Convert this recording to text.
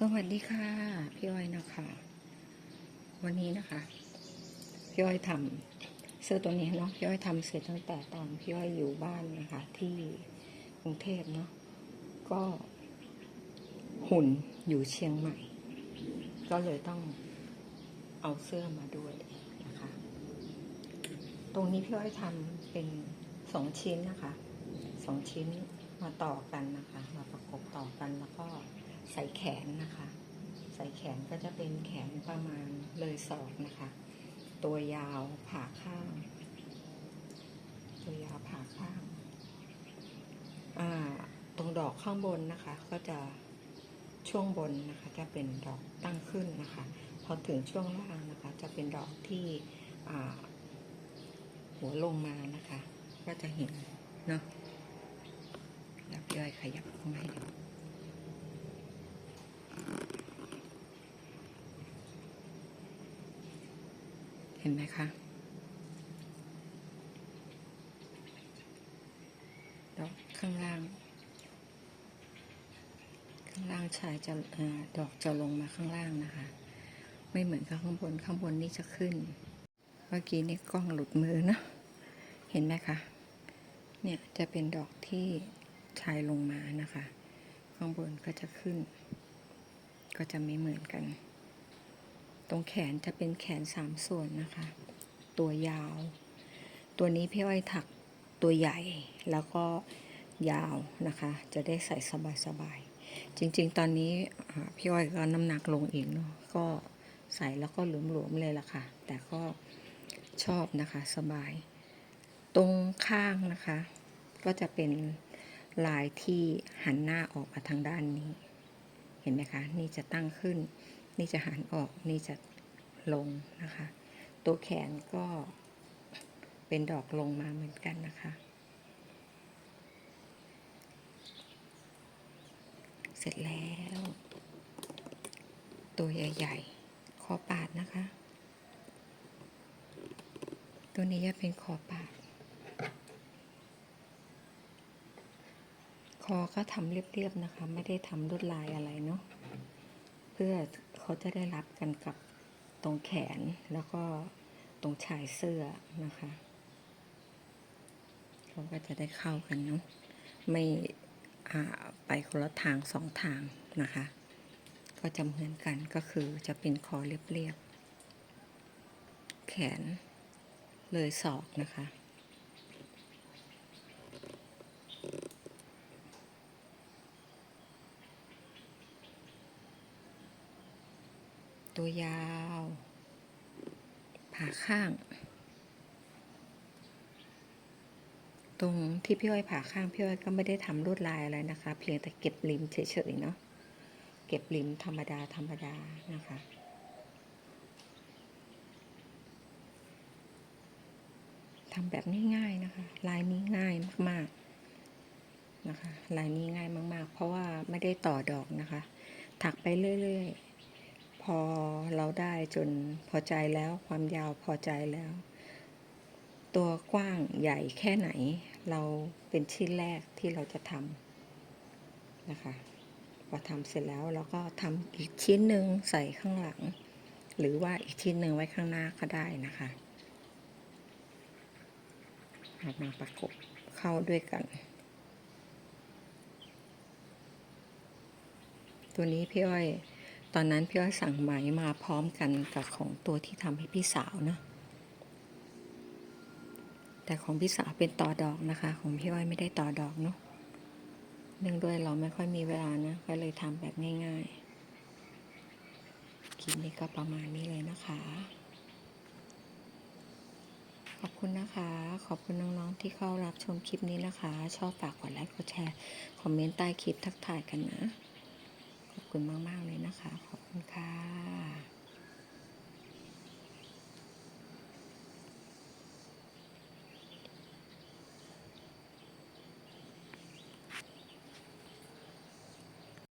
สวัสดีค่ะ พี่อ้อยนะคะ วันนี้นะคะ พี่อ้อยทำเสื้อตัวนี้เนาะพี่อ้อยทำเสร็จตั้งแต่ตอนพี่อ้อยอยู่บ้านนะคะ ที่กรุงเทพเนาะก็หุ่นอยู่เชียงใหม่ ก็เลยต้องเอาเสื้อมาด้วยนะคะ ตรงนี้พี่อ้อยทำเป็นสองชิ้นนะคะสองชิ้นมาต่อกันนะคะ มาประกบต่อกันแล้วก็ ใส่แขนนะคะ ใส่แขนก็จะเป็นแขนประมาณเลยศอกนะคะ ตัวยาวผ่าข้าง ตัวยาวผ่าข้างอ่าตรงดอกข้างบนนะคะ ก็จะช่วงบนนะคะจะเป็นดอกตั้งขึ้นนะคะ พอถึงช่วงล่างนะคะ จะเป็นดอกที่หัวลงมานะคะ ก็จะเห็นเนาะแล้วพี่อ้อยขยับเข้ามาให้ดู ห็นไหมคะดอกข้างล่าง ข้างล่างชายจะอดอกจะลงมาข้างล่างนะคะ ไม่เหมือนกับข้างบนข้างบนนี่จะขึ้น เมื่อกี้นี่กล้องหลุดมือนะเห็นไหมคะเนี่ยจะเป็นดอกที่ชายลงมานะคะ ข้างบนก็จะขึ้น ก็จะไม่เหมือนกัน ตรงแขนจะเป็นแขนสามส่วนนะคะ ตัวยาว ตัวนี้พี่อ้อยถักตัวใหญ่แล้วก็ยาวนะคะ จะได้ใส่สบายๆ จริงๆ ตอนนี้พี่อ้อยก็น้ำหนักลงอีกเนาะก็ใส่แล้วก็หลวมๆเลยล่ะค่ะ แต่ก็ชอบนะคะสบาย ตรงข้างนะคะ ก็จะเป็นลายที่หันหน้าออกมาทางด้านนี้ เห็นไหมคะ นี่จะตั้งขึ้น นี่จะหันออกนี่จะลงนะคะ ตัวแขนก็เป็นดอกลงมาเหมือนกันนะคะ เสร็จแล้ว ตัวใหญ่ๆ คอปาดนะคะ ตัวนี้จะเป็นคอปาด คอก็ทำเรียบๆนะคะ ไม่ได้ทำลวดลายอะไรเนาะเพื่อ เขาจะได้รับกันกับตรงแขนแล้วก็ตรงชายเสื้อนะคะเขาก็จะได้เข้ากันเนาะไม่ไปคนละทางสองทางนะคะ ก็จะเหมือนกันก็คือจะเป็นคอเรียบๆแขนเลยศอกนะคะ ตัวยาว ผ่าข้าง ตรงที่พี่อ้อยผ่าข้างพี่อ้อยก็ไม่ได้ทำลวดลายอะไรนะคะ เพียงแต่เก็บริมเฉยๆเนาะเก็บริมธรรมดาธรรมดานะคะทำแบบง่ายๆนะคะ ลายนี้ง่ายมากๆนะคะ ลายนี้ง่ายมากๆ เพราะว่าไม่ได้ต่อดอกนะคะ ถักไปเรื่อยๆ พอเราได้จนพอใจแล้วความยาวพอใจแล้ว ตัวกว้างใหญ่แค่ไหน เราเป็นชิ้นแรกที่เราจะทำนะคะ พอทำเสร็จแล้วเราก็ทำอีกชิ้นหนึ่งใส่ข้างหลัง หรือว่าอีกชิ้นหนึ่งไว้ข้างหน้าก็ได้นะคะเอามาประกบเข้าด้วยกัน ตัวนี้พี่อ้อย ตอนนั้นพี่อ้อยสั่งไหมมาพร้อมกันกับของตัวที่ทำให้พี่สาวนะ แต่ของพี่สาวเป็นต่อดอกนะคะ ของพี่อ้อยไม่ได้ต่อดอกเนาะเนื่องด้วยเราไม่ค่อยมีเวลานะ ก็เลยทำแบบง่ายๆคลิปนี้ก็ประมาณนี้เลยนะคะ ขอบคุณนะคะ ขอบคุณน้องๆที่เข้ารับชมคลิปนี้นะคะ ชอบฝากกดไลค์กดแชร์ คอมเมนต์ใต้คลิปทักทายกันนะ ขอบคุณมาก ๆ เลยนะคะ ขอบคุณค่ะ